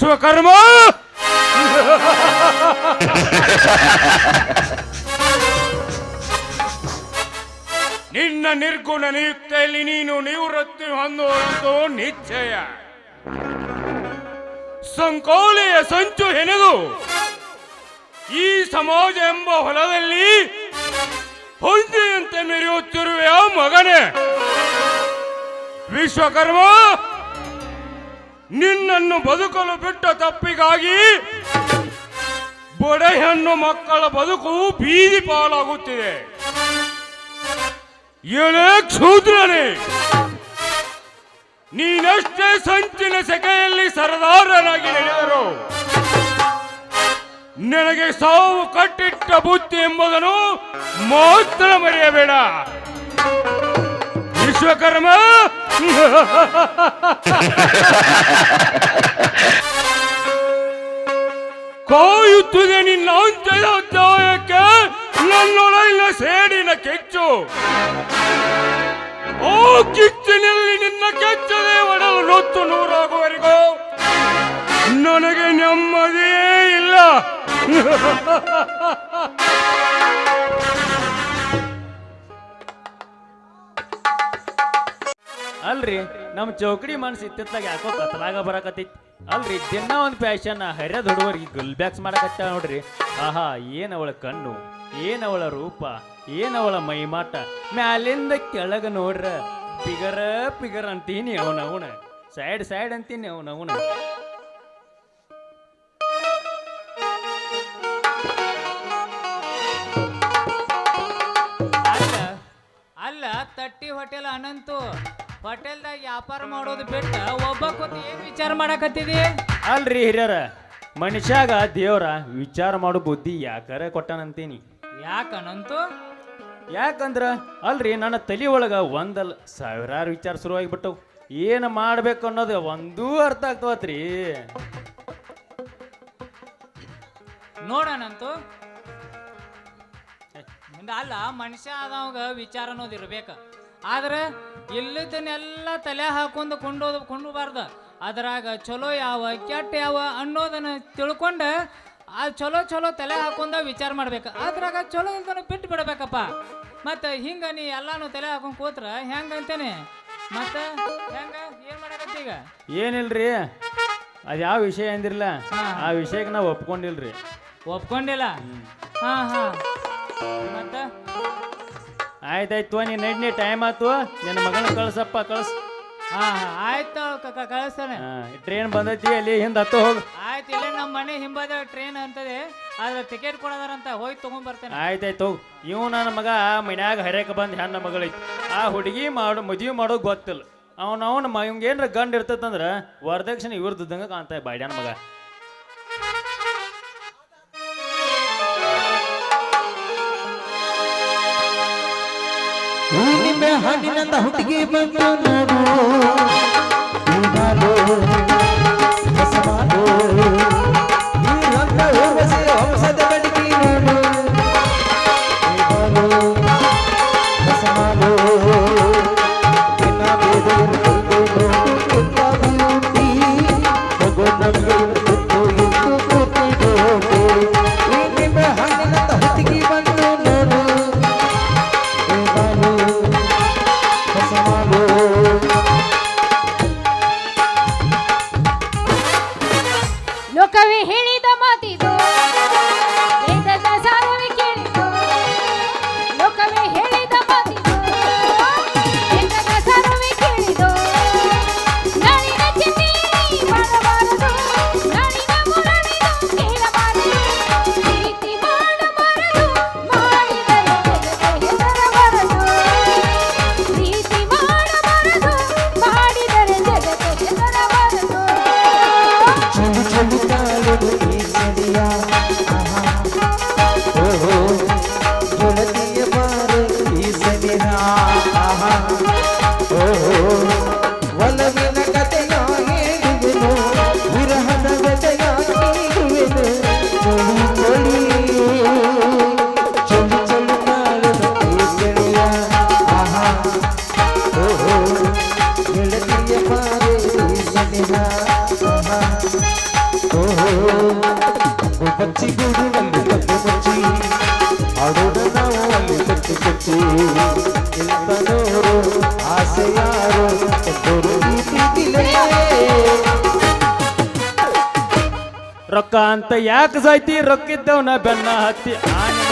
ವಿಶ್ವಕರ್ಮ ನಿನ್ನ ನಿರ್ಗುಣ ನಿಯುಕ್ತಿಯಲ್ಲಿ ನೀನು ನಿವೃತ್ತಿ ಹೊಂದುವಂತೂ ನಿಶ್ಚಯ. ಸಂಕೋಲೆಯ ಸಂಚು ಹೆಣೆದು ಈ ಸಮಾಜ ಎಂಬ ಹೊಲದಲ್ಲಿ ಹೊಂದಿಯಂತೆ ಮೆರೆಯುತ್ತಿರುವೆಯ ಮಗನೇ? ವಿಶ್ವಕರ್ಮ! ನಿನ್ನನ್ನು ಬದುಕಲು ಬಿಟ್ಟ ತಪ್ಪಿಗಾಗಿ ಬೊಡೆ ಹೆಣ್ಣು ಮಕ್ಕಳ ಬದುಕು ಬೀದಿ ಪಾಲಾಗುತ್ತಿದೆ. ಏಳೇ ಕ್ಷೂದ್ರನೇ, ನೀನಷ್ಟೇ ಸಂಚಿನ ಸೆಕೆಯಲ್ಲಿ ಸರದಾರನಾಗಿ ನಡೆದರು ನಿನಗೆ ಸಾವು ಕಟ್ಟಿಟ್ಟ ಬುತ್ತಿ ಎಂಬುದನ್ನು ಮಾತ್ರ ಮರೆಯಬೇಡ. ವಿಶ್ವಕರ್ಮ ಕಾಯುತ್ತಿದೆ ನಿನ್ನ ಅಂತ್ಯದ ಅಧ್ಯಾಯಕ್ಕೆ, ನನ್ನೊಳಗಿನ ಸೇಡಿನ ಕೆಚ್ಚು. ಓ ಕಿಚ್ಚಿನಲ್ಲಿ ನಿನ್ನ ಕೆಚ್ಚದೆ ಒಡಲು ನೊತ್ತು ನೂರಾಗುವವರೆಗೂ, ನನಗೆ ನೆಮ್ಮದಿಯೇ ಇಲ್ಲ. ಅಲ್ರಿ ನಮ್ಮ ಚೌಕಡಿ ಮನ್ಸು ಇತ್ತಿತ್ಲಾಗ ಯಾಕೋ ಕತ್ಲಾಗ ಬರಾಕತ್ತೈತಿ. ಅಲ್ರಿ, ದಿನ ಒಂದು ಫ್ಯಾಷನ್ ಹರ್ಯದ ಹುಡುಗರಿಗೆ ಗುಲ್ ಬ್ಯಾಕ್ಸ್ ಮಾಡಕತ್ತ ನೋಡ್ರಿ. ಆಹಾ, ಏನು ಅವಳ ಕಣ್ಣು, ಏನು ಅವಳ ರೂಪ, ಏನು ಅವಳ ಮೈಮಾಟ. ಮ್ಯಾಲಿಂದ ಕೆಳಗ ನೋಡ್ರ, ಪಿಗರ ಪಿಗರ್ ಅಂತೀನಿ ಅವನ ಅವನ ಸೈಡ್ ಸೈಡ್ ಅಂತೀನಿ ಅವನ ಹೋಟೆಲ್ದಾಗ ವ್ಯಾಪಾರ ಮಾಡೋದು ಬಿಟ್ಟ ಒಬ್ಬ ಕೂತ್ ಏನ್ ವಿಚಾರ ಮಾಡಕತ್ತಿದಿ? ಅಲ್ರಿ ಹಿರಿಯರ ಮನುಷ್ಯಾಗ ದೇವ್ರ ವಿಚಾರ ಮಾಡೋ ಬುದ್ಧಿ ಯಾಕರ ಕೊಟ್ಟನಂತೀನಿ? ಯಾಕನಂತು? ಯಾಕಂದ್ರ ಅಲ್ರಿ ನನ್ನ ತಲೆ ಒಳಗ ಒಂದಲ್ಲ ಸಾವಿರಾರು ವಿಚಾರ ಶುರುವಾಗಿಬಿಟ್ಟವು. ಏನು ಮಾಡ್ಬೇಕು ಅನ್ನೋದು ಒಂದೂ ಅರ್ಥ ಆಗ್ತವತ್ರಿ. ನೋಡನಂತು? ಮುಂದೆ ಅಲ್ಲ ಮನುಷ್ಯ ಆದವಾಗ ವಿಚಾರ ಅನ್ನೋದು ಇರ್ಬೇಕ. ಆದ್ರೆ ಇಲ್ಲದನ್ನೆಲ್ಲ ತಲೆ ಹಾಕೊಂಡು ಕೊಂಡೋದು ಕೊಂಡಬಾರ್ದ. ಅದ್ರಾಗ ಚಲೋ ಯಾವ ಕೆಟ್ಟ ಯಾವ ಅನ್ನೋದನ್ನ ತಿಳ್ಕೊಂಡ ಆ ಚಲೋ ಚಲೋ ತಲೆ ಹಾಕೊಂಡ ವಿಚಾರ ಮಾಡ್ಬೇಕು. ಅದ್ರಾಗ ಚಲೋ ಅಂತನ ಬಿಟ್ಟು ಬಿಡ್ಬೇಕಪ್ಪ. ಮತ್ತ ಹಿಂಗ ನೀ ಎಲ್ಲಾನು ತಲೆ ಹಾಕೊಂಡ್ ಕೂತ್ರ ಹೆಂಗ ಅಂತೇನೆ? ಮತ್ತೆ ಹೆಂಗ? ಏನ್ ಮಾಡಕತ್ತಿ ಈಗ? ಏನಿಲ್ರಿ? ಅದು ಯಾವ ವಿಷಯ ಅಂದಿರಲ್ಲ. ಆ ವಿಷಯಕ್ಕೆ ನಾವು ಒಪ್ಕೊಂಡಿಲ್ರಿ. ಒಪ್ಕೊಂಡಿಲ್ಲ? ಹಾ ಹಾ. ಮತ್ತ? ಆಯ್ತಾಯ್ತು ನೀನ್ ನಡ್ನಿ ಟೈಮ್ ಆತು ನಿನ್ನ ಮಗನ ಕಳ್ಸಪ್ಪ ಕಳ್ಸ. ಹಾ ಹಾ ಆಯ್ತು ಕಳಿಸ್ತಾನೆ. ಟ್ರೈನ್ ಬಂದೈತಿ ಅಲ್ಲಿ ಹಿಂದ ಹತ್ತು ಹೋಗು. ಆಯ್ತು ಇಲ್ಲೇ ನಮ್ಮ ಮನೆ ಹಿಂಬದ ಟ್ರೈನ್ ಅಂತದೆ. ಆದ್ರೆ ಟಿಕೆಟ್ ಕೊಡೋದಾರಂತ ಹೋಗಿ ತಗೊಂಡ್ ಬರ್ತೇನೆ. ಆಯ್ತಾಯ್ತು ಹೋಗು. ಇವ್ ನನ್ನ ಮಗ ಮನ್ಯಾಗ ಹರ್ಯಾಕ ಬಂದ್ ಹೆಣ್ಣ ಮಗಳೈತಿ ಆ ಹುಡುಗಿ ಮಾಡು ಮದುವೆ ಮಾಡೋದು ಗೊತ್ತಿಲ್ಲ. ಅವ್ನ ಅವನ ಮ ಇವಂಗ ಏನ್ರ ಗಂಡ ಇರ್ತೈತಂದ್ರ ವರದಕ್ಷಿಣೆ ಇವ್ರದ್ದಂಗ ಕಾಣ್ತಾ ಬಾಡ್ಯಾನ ಮಗ. ನಿಂಬೆ ಹಣ್ಣಿನಂದ ಹುಟ್ಟಿಗೆ ಬಂದು ನೋಡು. ಯಾಕೆ ಸಾಯ್ತಿ? ನಾ ಬೆನ್ನ ಹತ್ತಿ. ಆನೆ.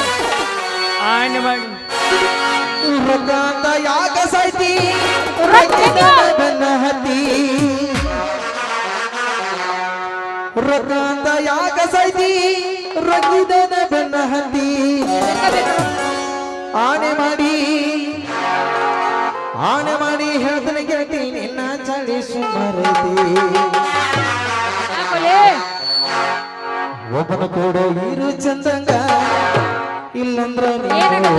ಆನೆ ಮಾಡಿ ರೊಕ್ಕ ಅಂತ ಯಾಕೆ ಸಾಯ್ತಿ? ಬೆನ್ನ ಹತ್ತಿ. ರೊಕ್ಕ ಅಂತ ಯಾಕೆ ಸಾಯ್ತಿ? ರೊಕ್ಕಿದ್ದವನ ಬೆನ್ನ ಹತ್ತಿ. ಆನೆ ಮಾಡಿ. ಆನೆ ಮಾಡಿ ಹೇಳ್ತಾನೆ ಕೇಳ್ತೀನಿ ನಿನ್ನ ಚಳಿ ಸುಮಾರೈತಿ ಒಬ್ಬನ ಕೂಡ ಇರು ಚಂದಂಗ. ಇಲ್ಲಂದ್ರ ನೀನು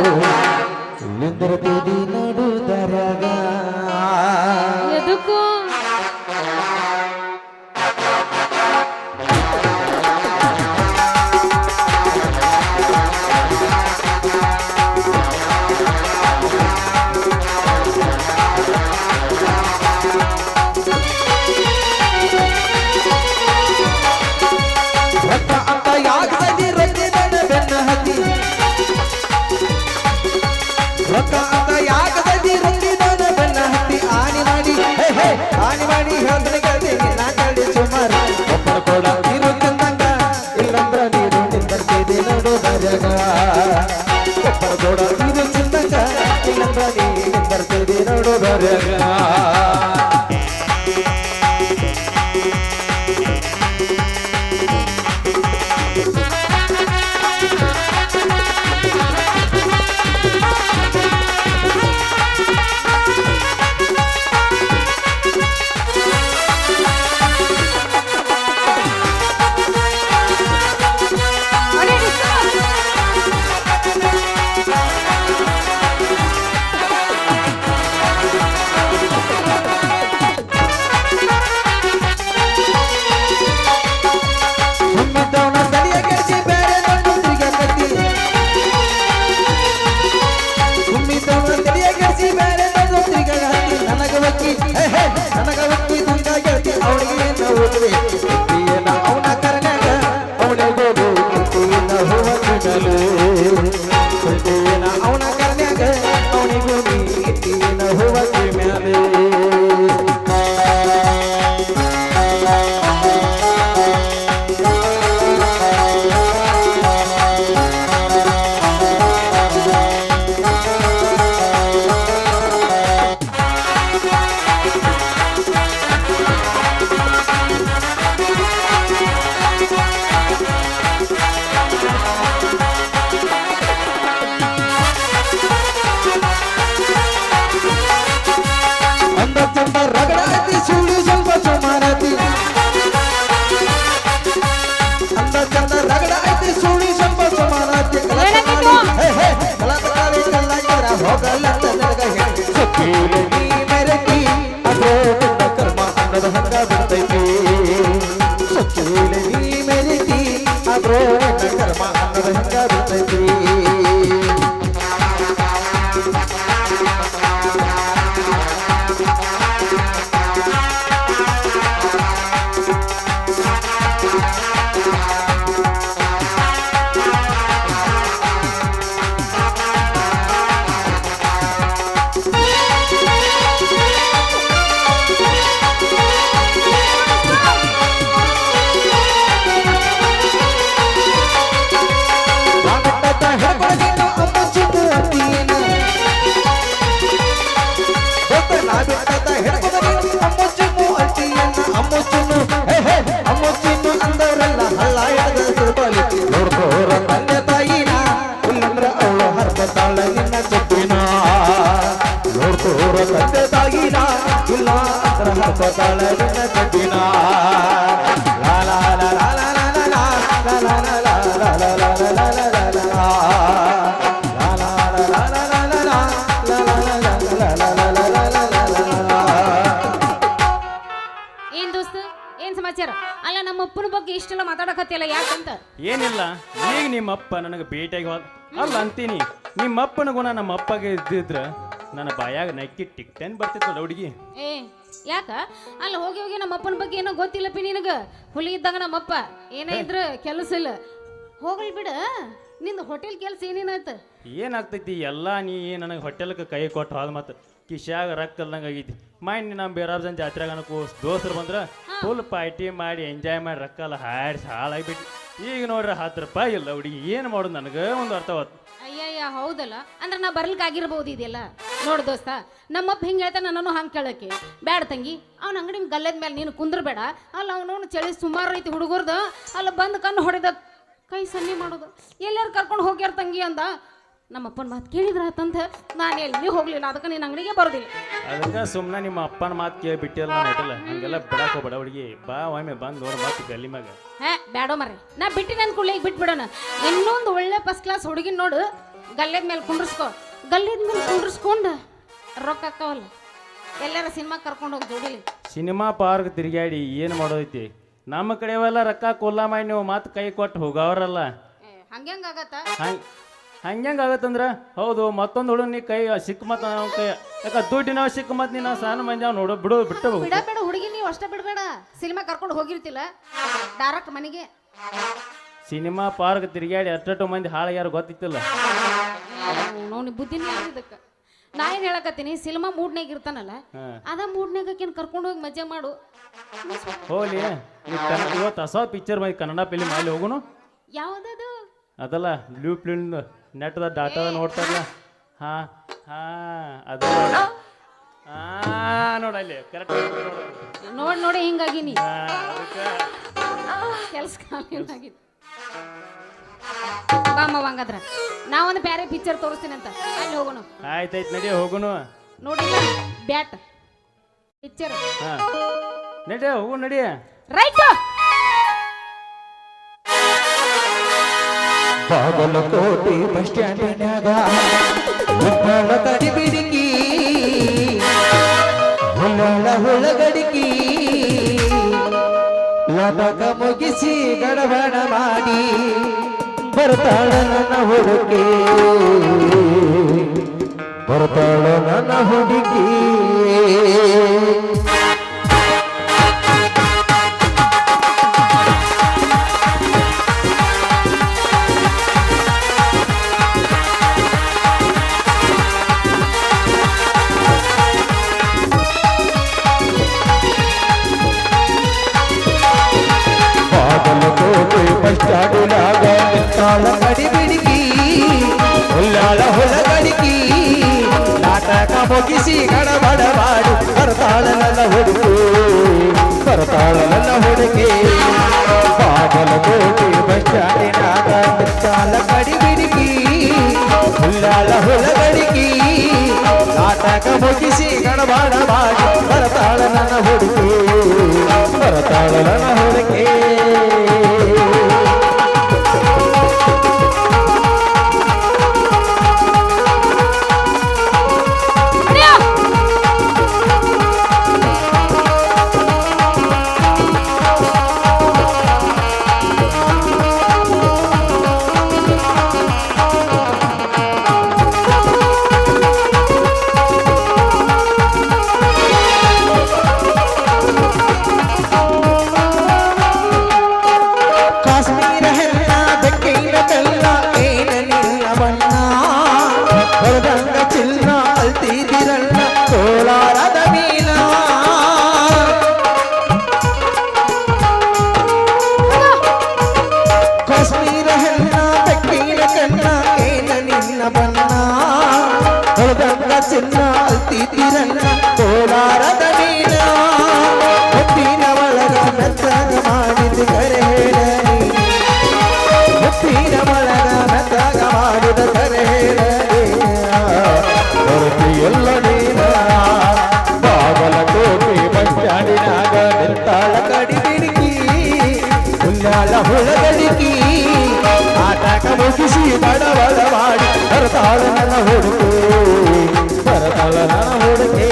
사랑 નવરે I got. hey, ಏನ್ ದೋಸ್ತ? ಏನ್ ಸಮಾಚಾರ? ಅಲ್ಲ ನಮ್ಮ ಅಪ್ಪನ ಬಗ್ಗೆ ಇಷ್ಟೆಲ್ಲ ಮಾತಾಡಕತ್ತಿಲ್ಲ ಯಾಕಂತ? ಏನಿಲ್ಲ. ಈಗ ನಿಮ್ಮಪ್ಪ ನನಗೆ ಭೇಟಿಯಾಗಿ ಹೋದ ಅಲ್ಲ ಅಂತೀನಿ. ನಿಮ್ಮಪ್ಪನ ಗುಣ ನಮ್ಮ ಅಪ್ಪಗೆ ಇದ್ದಿದ್ರ ನನ್ನ ಬಾಯಾಗ ನಕ್ಕಿ ಟಿಕ್ಟೆನ್ ಬರ್ತಿತ್ತು ಹುಡುಗಿ. ಏ ಯಾಕ? ಅಲ್ಲಿ ಹೋಗಿ ಹೋಗಿ ನಮ್ಮ ಅಪ್ಪನ ಬಗ್ಗೆ ಏನೋ ಗೊತ್ತಿಲ್ಲ ಪಿ ನಿನಗ? ಹುಲಿ ಇದ್ದಾಗ ನಮ್ಮಪ್ಪ ಏನೇ ಇದ್ರು ಕೆಲಸ ಇಲ್ಲ. ಹೋಗಲಿ ಬಿಡ. ನಿಂದು ಹೋಟೆಲ್ ಕೆಲಸ ಏನೇನಾಯ್ತು ಏನಾಗ್ತೈತಿ? ಎಲ್ಲ ನೀ ನನಗೆ ಹೋಟೆಲ್ಗೆ ಕೈ ಕೊಟ್ಟು ಅದು ಮತ್ತು ಕಿಶ್ಯಾಗ ರೊಕ್ಕ ಇಲ್ದಂಗೆ ಆಗೈತಿ ಮೈನ್ ನಮ್ಮ ಬೇರಾಬ್ಜನ್ ಜಾತ್ರೆಗೆ ಅನ್ಕೋ ದೋಸ್ತರು ಬಂದ್ರೆ ಫುಲ್ ಪಾರ್ಟಿ ಮಾಡಿ ಎಂಜಾಯ್ ಮಾಡಿ ರೊಕ್ಕ ಎಲ್ಲ ಹಾಡ್ಸಿ ಹಾಳಾಗ್ಬಿಟ್ಟು. ಈಗ ನೋಡ್ರಿ ಹತ್ತು ರೂಪಾಯಿ ಇಲ್ಲ ಹುಡುಗಿ. ಏನು ಮಾಡೋದು? ನನಗೆ ಒಂದು ಅರ್ಥವತ್ತು ಅಯ್ಯಯ್ಯ ಹೌದಲ್ಲ. ಅಂದ್ರೆ ನಾ ಬರ್ಲಿಕ್ಕೆ ಆಗಿರ್ಬೋದು ಇದೆಲ್ಲ. ನೋಡು ದೋಸ್ತ ನಮ್ಮಪ್ಪ ಹಿಂಗೆ ಹೇಳ್ತಾನೆ ನನ್ನನ್ನು ಹಂಗೆ ಕೇಳಕ್ಕೆ. ಬ್ಯಾಡ ತಂಗಿ ಅವ್ನ ಅಂಗಡಿ ಗಲ್ಲದ ಮೇಲೆ ನೀನು ಕುಂದ್ರಬೇಡ. ಅಲ್ಲ ಅವನವನು ಚಳಿ ಸುಮಾರು ಐತಿ ಹುಡುಗರ್ದು. ಅಲ್ಲ ಬಂದು ಕಣ್ಣು ಹೊಡೆದ ಕೈ ಸನ್ನಿ ಮಾಡೋದು. ಎಲ್ಲಾರು ಕರ್ಕೊಂಡು ಹೋಗ್ಯಾರ ತಂಗಿ ಅಂದ. ನಮ್ಮಪ್ಪನ ಮಾತು ಕೇಳಿದ್ರ ಆತಂತ. ನಾನು ಎಲ್ಲಿ ಹೋಗ್ಲಿಲ್ಲ ಅದಕ್ಕೆ ನೀನು ಅಂಗಡಿಗೆ ಬರೋದಿಲ್ಲ. ಅದಕ್ಕೆ ಸುಮ್ಮನೆ ನಿಮ್ಮ ಅಪ್ಪನ ಮಾತು ಕೇಳಿ ಬಿಟ್ಟಿಲ್ಲ ಹೋಟೆಲ್ ಹಂಗೆಲ್ಲ ಬಿಡಕ್ಕೆ ಹೋಗ್ಬೇಡ ಹುಡುಗಿ. ಬಾ ಒಮ್ಮೆ ಬಂದು ನೋಡಿ ಮತ್ತೆ ಗಲ್ಲಿ ಮ್ಯಾಗ. ಹೇ ಬ್ಯಾಡೋ ಮರ್ರಿ. ನಾ ಬಿಟ್ಟಿನ ನನ್ನ ಕುಳ್ಳಿಗೆ ಬಿಟ್ಬಿಡೋಣ. ಇನ್ನೊಂದು ಒಳ್ಳೆ ಫಸ್ಟ್ ಕ್ಲಾಸ್ ಹುಡುಗಿನ ನೋಡು. ಗಲ್ಲೆದ ಮೇಲೆ ಕುಂಡ್ರಿಸ್ಕೊ ಗಲ್ಲೆದ ಮೇಲೆ ಕುಂಡ್ರಿಸ್ಕೊಂಡು. ರೊಕ್ಕ ಅಕ್ಕವಲ್ಲ ಎಲ್ಲಾರ ಸಿನಿಮಾ ಕರ್ಕೊಂಡು ಹೋಗಿ ಜೋಡಿಲಿ. ಸಿನಿಮಾ ಪಾರ್ಕ್ ತಿರುಗಾಡಿ ಏನು ಮಾಡೋದೈತಿ? ನಮ್ಮ ಕಡೆವೆಲ್ಲ ರೊಕ್ಕ ಕೊಲ್ಲ ಮಾಡಿ ನೀವು ಮತ್ತೆ ಕೈ ಕೊಟ್ಟು ಹೋಗವ್ರಲ್ಲ. ಹಂಗ್ಯಾಂಗ ಆಗತ್ತ? ಹಂಗೆ ಹಂಗ್ಯಾಂಗ ಆಗತ್ತಂದ್ರ? ಹೌದು ಮತ್ತೊಂದು ಹುಡುಗ ನೀ ಕೈ ಸಿಕ್ಕ ಮತ್ತ ನಾವು ಕೈ ಯಾಕ ದುಡ್ಡಿನ ಸಿಕ್ಕ ಮತ್ ನೀನು ಸಣ್ಣ ಮಂದಿ ಅವ್ನು ನೋಡು ಬಿಡು ಬಿಟ್ಟು ಬಿಡ ಬೇಡ ಹುಡುಗಿ ನೀವು ಅಷ್ಟೇ ಬಿಡಬೇಡ. ಸಿನಿಮಾ ಕರ್ಕೊಂಡು ಹೋಗಿರ್ತಿಲ್ಲ. ಡೈರೆಕ್ಟ್ ಮನೆಗೆ. ಸಿನಿಮಾ ಪಾರ್ಕ್ ತಿರುಗಾಡಿ ಅಷ್ಟಟ್ಟು ಮಂದಿ ಹಾಳಾಗ್ಯಾರ ಗೊತ್ತಿತ್ತಿಲ್ಲ. ನೋಡಿ ಬುದ್ಧಿನೇ ಇದಕ್ಕೆ? ನಾ ಏನು ಹೇಳಕತ್ತೀನಿ ಸಿನಿಮಾ ಮೂಡ್ನಾಗ ಇರ್ತಾನಲ್ಲ ಅದ ಮೂಡ್ನಾಗ ಆಕಿನ ಕರ್ಕೊಂಡು ಹೋಗಿ ಮಜಾ ಮಾಡು. ಹೋಗ್ಲಿ ಇವತ್ತು ಹೊಸ ಪಿಕ್ಚರ್ ಬೈ ಕನ್ನಡ ಫಿಲಿಮ್ ಅಲ್ಲಿ ಹೋಗುನು? ಯಾವ್ದದು? ಅದಲ್ಲ ಬ್ಲೂ ಫಿಲ್ಮ್ ನೆಟ್ದ ಡಾಟಾ ನೋಡ್ತಾರಲ್ಲ? ಹಾ ಹಾ ಅದು. ಹಾ ನೋಡಲ್ಲಿ ಕರೆಕ್ಟ್ ನೋಡಿ. ನೋಡಿ ಹಿಂಗಾಗಿನಿ. ಕೆಲಸ ಏನಾಗಿತ್ತು ಬಾಮ್ಮ ನಾ ಒಂದು ಬ್ಯಾರೆ ಪಿಕ್ಚರ್ ತೋರಿಸ್ತೀನಿ ಅಂತ. ಅಲ್ಲಿ ಹೋಗೋಣ ಆಯ್ತಾಯ್ತು ನಡಿ ಹೋಗೋಣ ನೋಡಿ ಬ್ಯಾಟ್. ಪಿಕ್ಚರ್ ಹಾ. ನಡಿ ಹೋಗು ನಡಿ. ರೈಟ್ ಬಾಗಲಕೋಟೆ ಬಸ್ ಸ್ಟ್ಯಾಂಡಿನ್ಯಾಗ ಉಪ್ಪಳ ಕಡಿಬಿಡಿಕಿ ಹುಲ್ಲಳ ಹುಳಗಡಿಕಿ ಲಟಕ ಮುಗಿಸಿ ಗಡಬಡ ಮಾಡಿ. ಬರ್ತಾಳ ನನ್ನ ಹುಡುಗಿ. ಬರ್ತಾಳ ನನ್ನ ಹುಡುಗಿ. ನಾಟಕ ಮುಗಿಸಿ ಗಡಬಡ ಮಾಡಿ ಬರ್ತಾಳ ನನ್ನ ಹುಡುಗಿ ಬರ್ತಾಳ ನನ್ನ ಹುಡುಗಿ ಬಾಗಲಕೋಟೆ ಬಸ್ ಸ್ಟ್ಯಾಂಡಿನಾಗ ನಿಂತಾಳ ಕಡಿಬಿಡಿಕಿ ಹುಲ್ಲಾಳ ಬಡಿಕಿ ನಾಟಕ ಮುಗಿಸಿ ಗಡಬಡ ಮಾಡಿ ಬರ್ತಾಳ ನನ್ನ ಹುಡುಗಿ ಬರ್ತಾಳ ನನ್ನ ಹುಡುಗಿ ಹುಳಗಡಿ ಬಿಡಿಕಿ ಉಲ್ಲಾಲ ಹುಳಗಡಿಕಿ ಆಟಾಟ ಮುಗಿಸಿ ಬಡವಡವಾಡಿ ಬರತಾಳ ನನ್ನ ಹುಡುಕೆ ಬರತಾಳ ನನ್ನ ಹುಡುಕೆ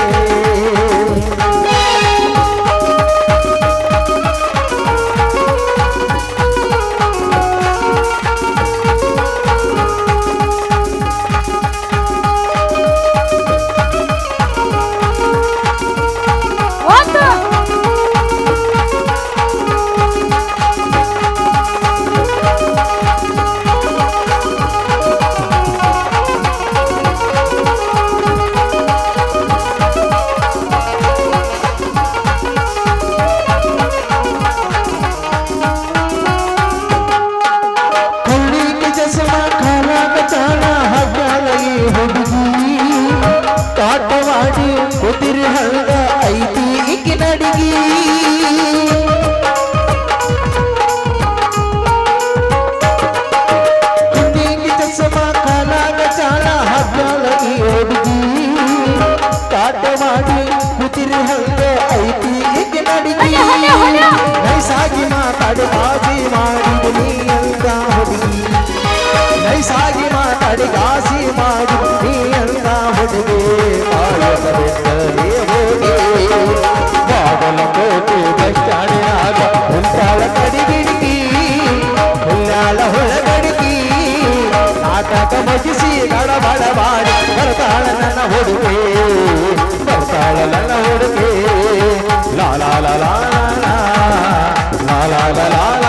ಮಾತಾಡಿ ಗಾಸಿ ಮಾಡಿ ನೀ ಅಂತ ಹುಡುಗಿ ಕಾಯಕ ಬಿಟ್ಟರೆ ಹೋಗಿ ಬಾಗಲಕೋಟೆ ಬಸ್ ಸ್ಟ್ಯಾಂಡಿನಾಗ ಹುಂಟಾಳ ಕಡಿಗಿಡಿಗಿ ಹುಲ್ಲಾಳ ಹೊಳಗಡಿಗಿ ನಾಟಕ ಮಗಿಸಿ ಗಡಬಡ ಮಾಡಿ ಬರ್ತಾಳ ನನ್ನ ಹುಡುಗಿ ಬರ್ತಾಳ ನನ್ನ ಹುಡುಗಿ ಲಾ ಲಾ ಲಾ ಲಾ ಲಾ ಲಾ ಲಾ ಲಾ ಲಾ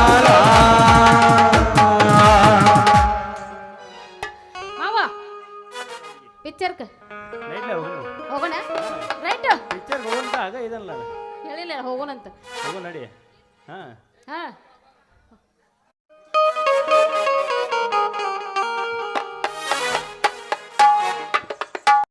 ಇದಲ್ಲ. ಹೇಳಿಲ್ಲ ಹೋಗೋಣಂತ. ಹೋಗು ನಡಿ. ಹಾಂ. ಹಾ.